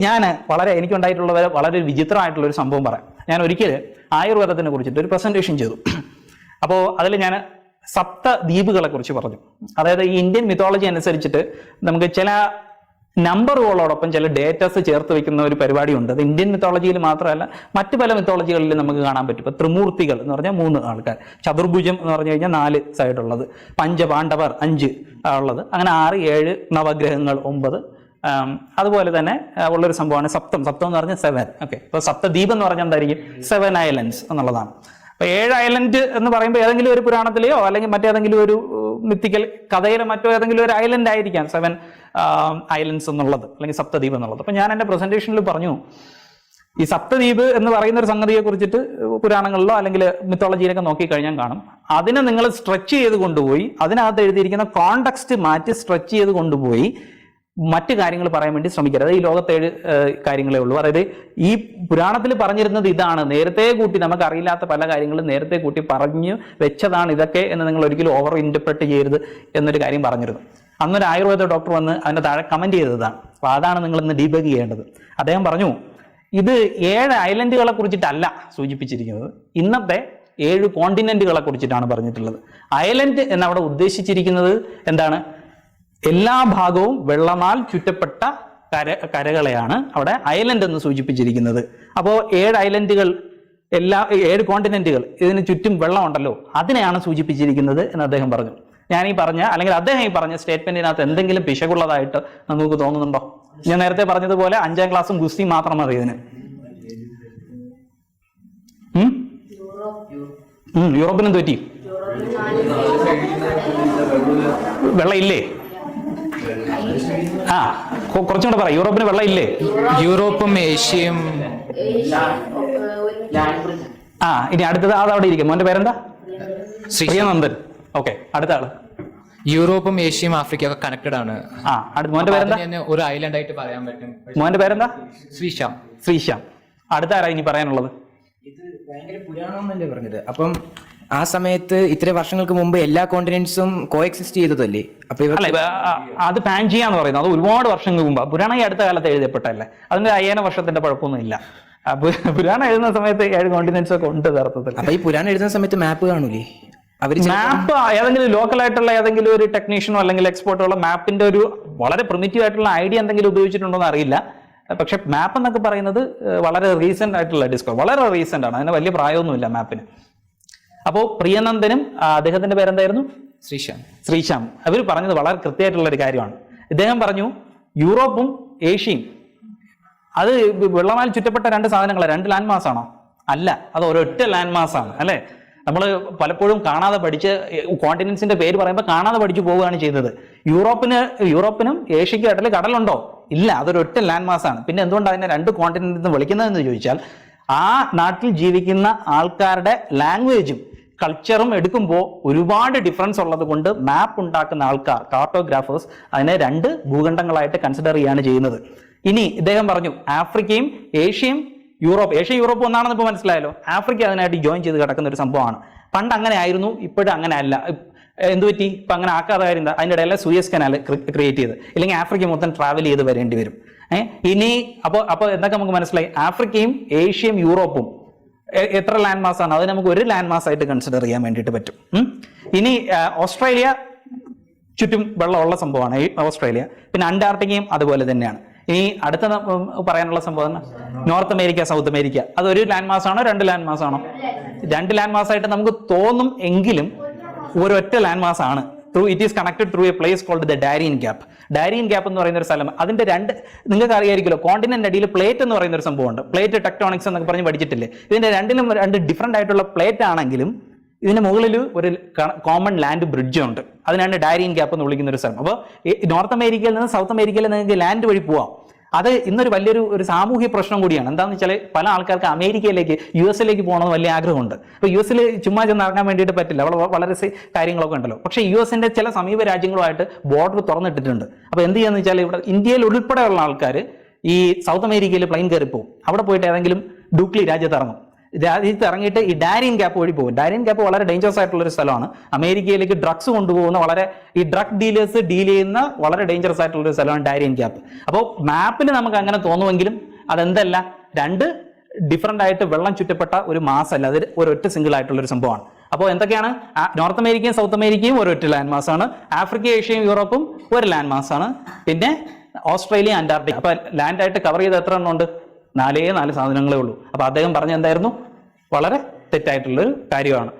ഞാൻ വളരെ എനിക്കുണ്ടായിട്ടുള്ള വളരെ വിചിത്രമായിട്ടുള്ള ഒരു സംഭവം പറയാം. ഞാൻ ഒരിക്കൽ ആയുർവേദത്തിനെ കുറിച്ചിട്ട് ഒരു പ്രസന്റേഷൻ ചെയ്തു. അപ്പോൾ അതിൽ ഞാൻ സപ്ത ദ്വീപുകളെ കുറിച്ച് പറഞ്ഞു. അതായത് ഈ ഇന്ത്യൻ മിത്തോളജി അനുസരിച്ചിട്ട് നമുക്ക് ചില നമ്പറുകളോടൊപ്പം ചില ഡേറ്റാസ് ചേർത്ത് വെക്കുന്ന ഒരു പരിപാടിയുണ്ട്. അത് ഇന്ത്യൻ മിത്തോളജിയിൽ മാത്രമല്ല മറ്റു പല മിത്തോളജികളിലും നമുക്ക് കാണാൻ പറ്റും. ഇപ്പൊ ത്രിമൂർത്തികൾ എന്ന് പറഞ്ഞാൽ മൂന്ന് ആൾക്കാർ. ചതുർഭുജം എന്ന് പറഞ്ഞു കഴിഞ്ഞാൽ നാല് സൈഡുള്ളത് പഞ്ചപാണ്ഡവർ അഞ്ച് ഉള്ളത്. അങ്ങനെ ആറ് ഏഴ് നവഗ്രഹങ്ങൾ ഒമ്പത് അതുപോലെ തന്നെ ഉള്ളൊരു സംഭവമാണ് സപ്തം. സപ്തം എന്ന് പറഞ്ഞാൽ സെവൻ ഓക്കെ ഇപ്പോൾ സപ്തദ്വീപ് എന്ന് പറഞ്ഞാൽ എന്തായിരിക്കും? സെവൻ ഐലൻഡ്സ് എന്നുള്ളതാണ്. അപ്പോൾ ഏഴ് ഐലൻഡ് എന്ന് പറയുമ്പോൾ ഏതെങ്കിലും ഒരു പുരാണത്തിലെയോ അല്ലെങ്കിൽ മറ്റേതെങ്കിലും ഒരു മിത്തിക്കൽ കഥയിലെ മറ്റോ ഏതെങ്കിലും ഒരു ഐലൻഡ് ആയിരിക്കാം സെവൻ ഐലൻഡ്സ് എന്നുള്ളത് അല്ലെങ്കിൽ സപ്തദ്വീപ് എന്നുള്ളത്. അപ്പോൾ ഞാൻ എന്റെ പ്രസന്റേഷനിൽ പറഞ്ഞു ഈ സപ്തദ്വീപ് എന്ന് പറയുന്ന ഒരു സംഗതിയെ കുറിച്ചിട്ട് പുരാണങ്ങളിലോ അല്ലെങ്കിൽ മിത്തോളജിയിലൊക്കെ നോക്കിക്കഴിഞ്ഞാൽ കാണും. അതിനെ നിങ്ങൾ സ്ട്രെച്ച് ചെയ്ത് കൊണ്ടുപോയി അതിനകത്ത് എഴുതിയിരിക്കുന്ന കോണ്ടക്സ്റ്റ് മാറ്റി സ്ട്രെച്ച് ചെയ്ത് കൊണ്ടുപോയി മറ്റു കാര്യങ്ങൾ പറയാൻ വേണ്ടി ശ്രമിക്കരുത്. ഈ ലോകത്തെ ഏഴ് കാര്യങ്ങളേ ഉള്ളൂ. അതായത് ഈ പുരാണത്തിൽ പറഞ്ഞിരുന്നത് ഇതാണ്. നേരത്തെ കൂട്ടി നമുക്ക് അറിയില്ലാത്ത പല കാര്യങ്ങളും നേരത്തെ കൂട്ടി പറഞ്ഞു വെച്ചതാണ് ഇതൊക്കെ എന്ന് നിങ്ങൾ ഒരിക്കലും ഓവർ ഇന്റർപ്രറ്റ് ചെയ്യരുത് എന്നൊരു കാര്യം പറഞ്ഞിരുന്നു. അന്നൊരു ആയുർവേദ ഡോക്ടർ വന്ന് അതിന്റെ താഴെ കമന്റ് ചെയ്തതാണ്. അപ്പോൾ അതാണ് നിങ്ങൾ ഇന്ന് ഡീബഗ് ചെയ്യേണ്ടത്. അദ്ദേഹം പറഞ്ഞു ഇത് ഏഴ് ഐലൻഡുകളെ കുറിച്ചിട്ടല്ല സൂചിപ്പിച്ചിരിക്കുന്നത്. ഇന്നത്തെ ഏഴ് കോണ്ടിനെന്റുകളെ കുറിച്ചിട്ടാണ് പറഞ്ഞിട്ടുള്ളത്. ഐലൻഡ് എന്നവിടെ ഉദ്ദേശിച്ചിരിക്കുന്നത് എന്താണ്? എല്ലാ ഭാഗവും വെള്ളമാൽ ചുറ്റപ്പെട്ട കര കരകളെയാണ് അവിടെ ഐലൻഡ് എന്ന് സൂചിപ്പിച്ചിരിക്കുന്നത്. അപ്പോൾ ഏഴ് ഐലൻഡുകൾ എല്ലാ ഏഴ് കോണ്ടിനെന്റുകൾ ഇതിന് ചുറ്റും വെള്ളമുണ്ടല്ലോ അതിനെയാണ് സൂചിപ്പിച്ചിരിക്കുന്നത് എന്ന് അദ്ദേഹം പറഞ്ഞു. ഞാൻ ഈ പറഞ്ഞ അല്ലെങ്കിൽ അദ്ദേഹം ഈ പറഞ്ഞ സ്റ്റേറ്റ്മെന്റിനകത്ത് എന്തെങ്കിലും പിശകുള്ളതായിട്ട് നമുക്ക് തോന്നുന്നുണ്ടോ? ഞാൻ നേരത്തെ പറഞ്ഞതുപോലെ അഞ്ചാം ക്ലാസ്സും ഗുസ്തി മാത്രം മതി ഇതിന്. യൂറോപ്പിനും തോറ്റി. വെള്ളം ഇല്ലേ ആ കൊ- കുറച്ചും കൂടെ പറ. യൂറോപ്പിന് വെള്ളം ഇല്ലേ യൂറോപ്പും ഏഷ്യയും. ആ ഇനി അടുത്തത് ആ അവിടെ ഇരിക്കും. മോന്റെ പേരെന്താ? ശ്രീ- നന്ദൻ ഓക്കെ അടുത്ത ആൾ യൂറോപ്പും ഏഷ്യയും ആഫ്രിക്കയും ഒക്കെ കണക്റ്റഡ് ആണ്. ആ അടുത്ത മോന്റെ പേരെന്താ? ഒരു ഐലൻഡ് ആയിട്ട് പറയാൻ പറ്റും. മോന്റെ പേരെന്താ? ശ്രീശാം ശ്രീശ്യാം അടുത്ത ആരാ ഇനി പറയാനുള്ളത്? ഇത് ഭയങ്കര പുരാണമെന്നല്ലേ പറഞ്ഞത്. അപ്പം ആ സമയത്ത് ഇത്ര വർഷങ്ങൾക്ക് മുമ്പ് എല്ലാ കോണ്ടിനെന്റ്സും കോ എക്സിസ്റ്റ് ചെയ്തതല്ലേ? അപ്പൊ അല്ല അത് പാൻജിയ എന്ന് പറയുന്നത് അത് ഒരുപാട് വർഷങ്ങൾക്ക് മുമ്പ്. പുരാണം ഈ അടുത്ത കാലത്ത് എഴുതപ്പെട്ടല്ലേ അതിന്റെ അയ്യായിരം വർഷത്തിന്റെ കുഴപ്പമൊന്നും ഇല്ല. പുരാണം എഴുതുന്ന സമയത്ത് ഏഴ് കോണ്ടിനെന്റ്സ് ഒക്കെ ഉണ്ട് യഥാർത്ഥത്തിൽ. അപ്പൊ ഈ പുരാണം എഴുതുന്ന സമയത്ത് മാപ്പ് കാണൂലേ? മാപ്പ് ഏതെങ്കിലും ലോക്കൽ ആയിട്ടുള്ള ഏതെങ്കിലും ഒരു ടെക്നീഷ്യനോ അല്ലെങ്കിൽ എക്സ്പേർട്ടോ ഉള്ള മാപ്പിന്റെ ഒരു വളരെ പ്രിമിറ്റീവ് ആയിട്ടുള്ള ഐഡിയ എന്തെങ്കിലും ഉപയോഗിച്ചിട്ടുണ്ടോ എന്ന് അറിയില്ല. പക്ഷെ മാപ്പ് എന്നൊക്കെ പറയുന്നത് വളരെ റീസെന്റ് ആയിട്ടുള്ള ഡിസ്കോ വളരെ റീസെന്റ് ആണ്. അതിന് വലിയ പ്രായമൊന്നുമില്ല മാപ്പിന് അപ്പോൾ പ്രിയനന്ദനും അദ്ദേഹത്തിന്റെ പേരെന്തായിരുന്നു? ശ്രീശാം ശ്രീശാം അവർ പറഞ്ഞത് വളരെ കൃത്യമായിട്ടുള്ള ഒരു കാര്യമാണ്. ഇദ്ദേഹം പറഞ്ഞു യൂറോപ്പും ഏഷ്യയും അത് വെള്ളമാൽ ചുറ്റപ്പെട്ട രണ്ട് സാധനങ്ങളാണ് രണ്ട് ലാൻഡ് മാസ് ആണോ? അല്ല അത് ഒരൊറ്റ ലാൻഡ് മാസ് ആണ് അല്ലെ? നമ്മൾ പലപ്പോഴും കാണാതെ പഠിച്ച് കോണ്ടിനൻസിന്റെ പേര് പറയുമ്പോൾ കാണാതെ പഠിച്ചു പോവുകയാണ് ചെയ്തത് യൂറോപ്പിന് യൂറോപ്പിനും ഏഷ്യയ്ക്കും ഇടയിൽ കടലുണ്ടോ? ഇല്ല അതൊരൊറ്റ ലാൻഡ് മാസ് ആണ്. പിന്നെ എന്തുകൊണ്ടാണ് അതിനെ രണ്ട് കോണ്ടിനെന്ന് വിളിക്കുന്നതെന്ന് ചോദിച്ചാൽ ആ നാട്ടിൽ ജീവിക്കുന്ന ആൾക്കാരുടെ ലാംഗ്വേജും കൾച്ചറും എടുക്കുമ്പോൾ ഒരുപാട് ഡിഫറൻസ് ഉള്ളത് കൊണ്ട് മാപ്പ് ഉണ്ടാക്കുന്ന ആൾക്കാർ കാർട്ടോഗ്രാഫേഴ്സ് അതിനെ രണ്ട് ഭൂഖണ്ഡങ്ങളായിട്ട് കൺസിഡർ ചെയ്യാണ് ചെയ്യുന്നത്. ഇനി ഇദ്ദേഹം പറഞ്ഞു ആഫ്രിക്കയും ഏഷ്യയും യൂറോപ്പ് ഏഷ്യ യൂറോപ്പ് ഒന്നാണെന്ന് ഇപ്പോൾ മനസ്സിലായല്ലോ. ആഫ്രിക്ക അതിനായിട്ട് ജോയിൻ ചെയ്ത് കിടക്കുന്ന ഒരു സംഭവമാണ്. പണ്ട് അങ്ങനെ ആയിരുന്നു ഇപ്പോഴും അങ്ങനെ അല്ല. എന്ത് പറ്റി? ഇപ്പം അങ്ങനെ ആക്കാതെ കാര്യം എന്താ? അതിന്റെ ഇടയിലെ സൂയസ് കനാൽ ക്രിയേറ്റ് ചെയ്ത്. ഇല്ലെങ്കിൽ ആഫ്രിക്ക മൊത്തം ട്രാവൽ ചെയ്ത് വരേണ്ടി വരും. ഇനി അപ്പോൾ അപ്പോൾ എന്തൊക്കെ നമുക്ക് മനസ്സിലായി? ആഫ്രിക്കയും ഏഷ്യയും യൂറോപ്പും എത്ര ലാൻഡ് മാസ് ആണ്? അത് നമുക്ക് ഒരു ലാൻഡ് മാസ് ആയിട്ട് കൺസിഡർ ചെയ്യാൻ വേണ്ടിയിട്ട് പറ്റും. ഇനി ഓസ്ട്രേലിയ ചുറ്റും വെള്ളമുള്ള സംഭവമാണ്. ഈ ഓസ്ട്രേലിയ. പിന്നെ അന്റാർട്ടിക്കയും അതുപോലെ തന്നെയാണ്. ഇനി അടുത്ത പറയാനുള്ള സംഭവം നോർത്ത് അമേരിക്ക സൗത്ത് അമേരിക്ക. അത് ഒരു ലാൻഡ് മാസ് ആണോ രണ്ട് ലാൻഡ് മാസ് ആണോ? രണ്ട് ലാൻഡ് മാസ് ആയിട്ട് നമുക്ക് തോന്നും എങ്കിലും ഒരൊറ്റ ലാൻഡ് മാസ് ആണ്. Through it is connected through a place called the Darien gap Darien gap എന്ന് പറയുന്ന ഒരു സ്ഥലം. അതിന്റെ രണ്ട് നിങ്ങൾക്ക് അറിയായിരിക്കുമല്ലോ കോണ്ടിനെന്റ് അടിയിൽ പ്ലേറ്റ് എന്ന് പറയുന്ന ഒരു സംഭവമുണ്ട്. പ്ലേറ്റ് ടെക്ടോണിക്സ് എന്നൊക്കെ പറഞ്ഞ് പഠിച്ചിട്ടില്ലേ? ഇതിന്റെ രണ്ടിലും രണ്ട് ഡിഫറെന്റ് ആയിട്ടുള്ള പ്ലേറ്റ് ആണെങ്കിലും ഇതിന്റെ മുകളിൽ ഒരു കോമൺ ലാൻഡ് ബ്രിഡ്ജ് ഉണ്ട്. അതിനാണ് ഡാരിയൻ ഗ്യാപ്പ് എന്ന് വിളിക്കുന്ന ഒരു സ്ഥലം. അപ്പോൾ നോർത്ത് അമേരിക്കയിൽ നിന്ന് സൗത്ത് അമേരിക്കയിൽ നിങ്ങൾക്ക് ലാൻഡ് വഴി പോവാം. അത് ഇന്നൊരു വലിയൊരു ഒരു സാമൂഹ്യ പ്രശ്നം കൂടിയാണ്. എന്താണെന്ന് വെച്ചാൽ പല ആൾക്കാർക്ക് അമേരിക്കയിലേക്ക് യു എസിലേക്ക് പോകണമെന്ന് വലിയ ആഗ്രഹമുണ്ട്. അപ്പോൾ യു എസിൽ ചുമ്മാ ചെന്ന് ഇറങ്ങാൻ വേണ്ടിയിട്ട് പറ്റില്ല. അവിടെ വളരെ കാര്യങ്ങളൊക്കെ ഉണ്ടല്ലോ. പക്ഷേ യു എസിന്റെ ചില സമീപ രാജ്യങ്ങളുമായിട്ട് ബോർഡർ തുറന്നിട്ടിട്ടുണ്ട്. അപ്പോൾ എന്ത് ചെയ്യാന്ന് വെച്ചാൽ ഇവിടെ ഇന്ത്യയിൽ ഉൾപ്പെടെയുള്ള ആൾക്കാർ ഈ സൗത്ത് അമേരിക്കയിൽ പ്ലെയിൻ കയറിപ്പോവും. അവിടെ പോയിട്ട് ഏതെങ്കിലും ഡൂക്ലി രാജ്യത്ത് ഇറങ്ങും. രാജ്യത്ത് ഇറങ്ങിയിട്ട് ഈ ഡാരിയൻ ഗ്യാപ്പ് വഴി പോകും. ഡാരിയൻ ഗ്യാപ്പ് വളരെ ഡേഞ്ചറസ് ആയിട്ടുള്ള ഒരു സ്ഥലമാണ്. അമേരിക്കയിലേക്ക് ഡ്രഗ്സ് കൊണ്ടുപോകുന്ന വളരെ ഈ ഡ്രഗ് ഡീലേഴ്സ് ഡീൽ ചെയ്യുന്ന വളരെ ഡേഞ്ചറസ് ആയിട്ടുള്ള ഒരു സ്ഥലമാണ് ഡാരിയൻ ഗ്യാപ്പ് അപ്പോൾ മാപ്പിൽ നമുക്ക് അങ്ങനെ തോന്നുമെങ്കിലും അതെന്തല്ല രണ്ട് ഡിഫറെന്റ് ആയിട്ട് വെള്ളം ചുറ്റപ്പെട്ട ഒരു മാസമല്ല അല്ല അത് ഒരൊറ്റ സിംഗിൾ ആയിട്ടുള്ള ഒരു സംഭവമാണ്. അപ്പോൾ എന്തൊക്കെയാണ്? നോർത്ത് അമേരിക്കയും സൗത്ത് അമേരിക്കയും ഒരൊറ്റ ലാൻഡ് മാസ് ആണ്. ആഫ്രിക്ക ഏഷ്യയും യൂറോപ്പും ഒരു ലാൻഡ് മാസ് ആണ്. പിന്നെ ഓസ്ട്രേലിയ അന്റാർട്ടിക് അപ്പൊ ലാൻഡ് ആയിട്ട് കവർ ചെയ്ത് എത്ര എണ്ണം ഉണ്ട്? നാലേ നാല് സാധനങ്ങളേ ഉള്ളൂ. അപ്പോൾ അദ്ദേഹം പറഞ്ഞ എന്തായിരുന്നു? വളരെ തെറ്റായിട്ടുള്ളൊരു കാര്യമാണ്.